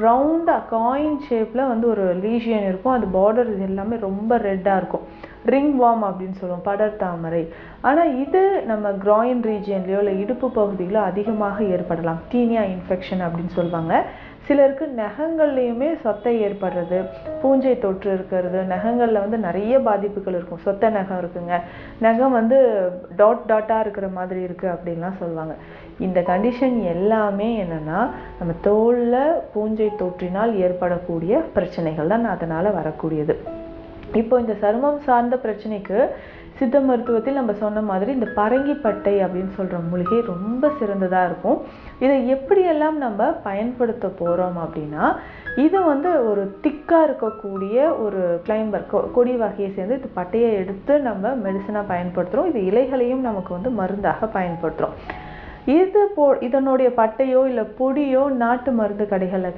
ரவுண்டாக காயின் ஷேப்பில் வந்து ஒரு லீஷியன் இருக்கும். அது பார்டர் இது எல்லாமே ரொம்ப ரெட்டாக இருக்கும். ரிங் வார்ம் அப்படின்னு சொல்லுவோம் படர் தாமரை. ஆனால் இது நம்ம கிராயின் ரீஜியன்லேயோ இல்லை இடுப்பு பகுதியிலோ அதிகமாக ஏற்படலாம். டீனியா இன்ஃபெக்ஷன் அப்படின்னு சொல்லுவாங்க. சிலருக்கு நகங்கள்லேயுமே சொத்தை ஏற்படுறது பூஞ்சை தொற்று இருக்கிறது நகங்களில் வந்து நிறைய பாதிப்புகள் இருக்கும். சொத்தை நகம் இருக்குங்க. நகம் வந்து டாட் டாட்டாக இருக்கிற மாதிரி இருக்குது அப்படின்லாம் சொல்லுவாங்க. இந்த கண்டிஷன் எல்லாமே என்னென்னா நம்ம தோலில் பூஞ்சை தொற்றினால் ஏற்படக்கூடிய பிரச்சனைகள் தான் அதனால் வரக்கூடியது. இப்போ இந்த சருமம் சார்ந்த பிரச்சனைக்கு சித்த மருத்துவத்தில் நம்ம சொன்ன மாதிரி இந்த பரங்கிப்பட்டை அப்படின்னு சொல்கிற மூலிகை ரொம்ப சிறந்ததாக இருக்கும். இதை எப்படியெல்லாம் நம்ம பயன்படுத்த போகிறோம் அப்படின்னா இது வந்து ஒரு திக்காக இருக்கக்கூடிய ஒரு கிளைம்பர் கொடி வகையை சேர்ந்து இது பட்டையை எடுத்து நம்ம மெடிசனாக பயன்படுத்துகிறோம் இது இலைகளையும் நமக்கு வந்து மருந்தாக பயன்படுத்துகிறோம் இது போ இதனுடைய பட்டையோ இல்லை பொடியோ நாட்டு மருந்து கடைகளில்